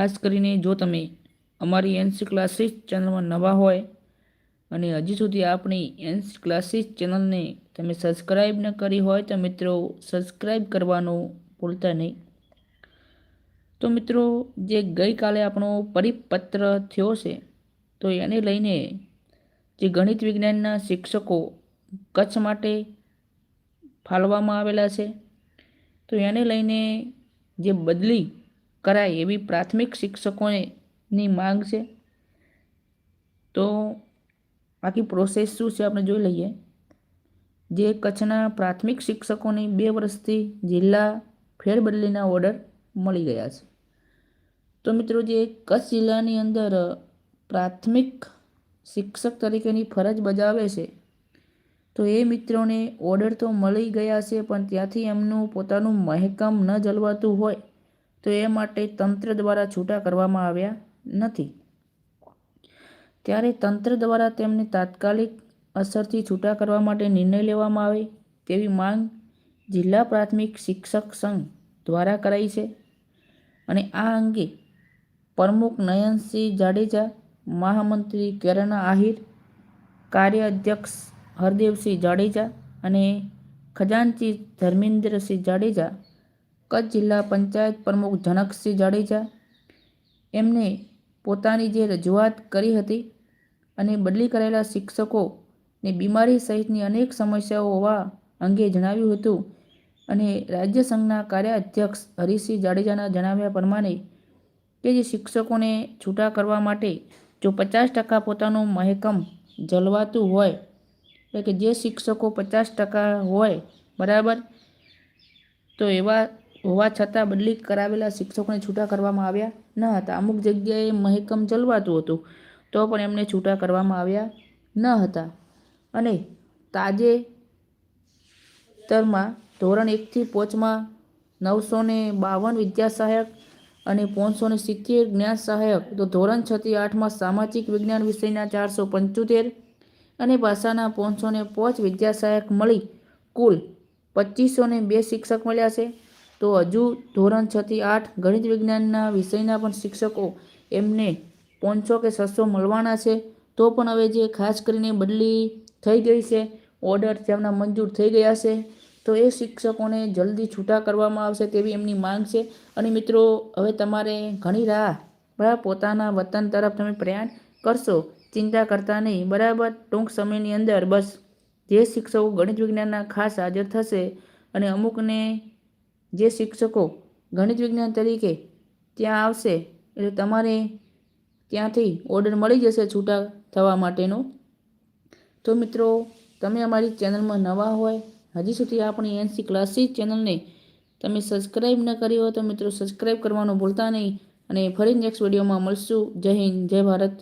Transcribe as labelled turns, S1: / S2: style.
S1: ખાસ કરીને જો તમે અમારી એનસી ક્લાસીસ ચેનલમાં નવા હોય અને હજી સુધી આપણી એનસી ક્લાસીસ ચેનલને તમે સબસ્ક્રાઈબ ન કરી હોય તો મિત્રો સબસ્ક્રાઈબ કરવાનું ભૂલતા નહીં. તો મિત્રો, જે ગઈકાલે આપણો પરિપત્ર થયો છે, તો એને લઈને જે ગણિત વિજ્ઞાનના શિક્ષકો કચ્છ માટે ફાળવવામાં આવેલા છે, તો એને લઈને જે બદલી કરાય એવી પ્રાથમિક શિક્ષકોની માંગ છે. તો બાકી પ્રોસેસ શું છે આપણે જોઈ લઈએ. જે કચ્છના પ્રાથમિક શિક્ષકોની બે વર્ષથી જિલ્લા ફેરબદલીના ઓર્ડર મળી ગયા છે. તો મિત્રો જે કચ્છ જિલ્લાની અંદર પ્રાથમિક શિક્ષક તરીકેની ફરજ બજાવે છે, તો એ મિત્રોને ઓર્ડર તો મળી ગયા છે, પણ ત્યાંથી એમનું પોતાનું મહેકમ ન જલવાતું હોય તો એ માટે તંત્ર દ્વારા છૂટા કરવામાં આવ્યા નથી. ત્યારે તંત્ર દ્વારા તેમને તાત્કાલિક અસરથી છૂટા કરવા માટે નિર્ણય લેવામાં આવે તેવી માંગ જિલ્લા પ્રાથમિક શિક્ષક સંઘ દ્વારા કરાઈ છે અને આ અંગે પ્રમુખ નયનસિંહ જાડેજા, મહામંત્રી કેરાના આહિર, કાર્ય અધ્યક્ષ હરદેવસિંહ જાડેજા અને ખજાનચી ધર્મેન્દ્રસિંહ જાડેજા કચ્છ જિલ્લા પંચાયત પ્રમુખ જનકસિંહ જાડેજા એમને પોતાની જે રજૂઆત કરી હતી અને બદલી કરેલા શિક્ષકોને બીમારી સહિતની અનેક સમસ્યાઓ હોવા અંગે જણાવ્યું હતું અને રાજ્ય સંઘના કાર્ય અધ્યક્ષ હરીસિંહ જાડેજાના જણાવ્યા પ્રમાણે કે જે શિક્ષકોને છૂટા કરવા માટે જો પચાસ ટકા પોતાનું મહેકમ જલવાતું હોય, એટલે કે જે શિક્ષકો પચાસ ટકા હોય બરાબર, તો એવા હોવા છતાં બદલી કરાવેલા શિક્ષકોને છૂટા કરવામાં આવ્યા ન હતા. અમુક જગ્યાએ મહેકમ જલવાતું હતું તો પણ એમને છૂટા કરવામાં આવ્યા ન હતા. અને તાજેતરમાં ધોરણ એકથી પોચમાં નવસો ને બાવન વિદ્યા સહાયક અને પાંચસો ને સિત્તેર જ્ઞાન સહાયક તો ધોરણ છથી આઠમાં સામાજિક વિજ્ઞાન વિષયના ચારસો પંચોતેર અને ભાષાના પાંચસો ને પાંચ વિદ્યા સહાયક મળી કુલ પચીસો ને બે શિક્ષક મળ્યા છે. તો હજુ ધોરણ છથી આઠ ગણિત વિજ્ઞાનના વિષયના પણ શિક્ષકો એમને પાંચસો કે છસો મળવાના છે. તો પણ હવે જે ખાસ કરીને બદલી થઈ ગઈ છે ઓર્ડર તેમના મંજૂર થઈ ગયા છે, તો એ શિક્ષકોને જલ્દી છૂટા કરવામાં આવશે તેવી એમની માંગ છે. અને મિત્રો, હવે તમારે ઘણી રાહ બરાબર પોતાના વતન તરફ તમે પ્રયાણ કરશો. ચિંતા કરતા નહીં. બરાબર? ટૂંક સમયની અંદર બસ. જે શિક્ષકો ગણિત વિજ્ઞાનના ખાસ હાજર થશે અને અમુકને જે શિક્ષકો ગણિત વિજ્ઞાન તરીકે ત્યાં આવશે, એટલે તમારે ત્યાંથી ઓર્ડર મળી જશે છૂટા થવા માટેનો. તો મિત્રો, તમે અમારી ચેનલમાં નવા હોય, હજી સુધી આપણી એનસી ક્લાસીસ ચેનલને તમે સબસ્ક્રાઈબ ન કરી હોય તો મિત્રો સબસ્ક્રાઈબ કરવાનું ભૂલતા નહીં. અને ફરી નેક્સ્ટ વિડીયોમાં મળશું. જય હિન્દ, જય ભારત.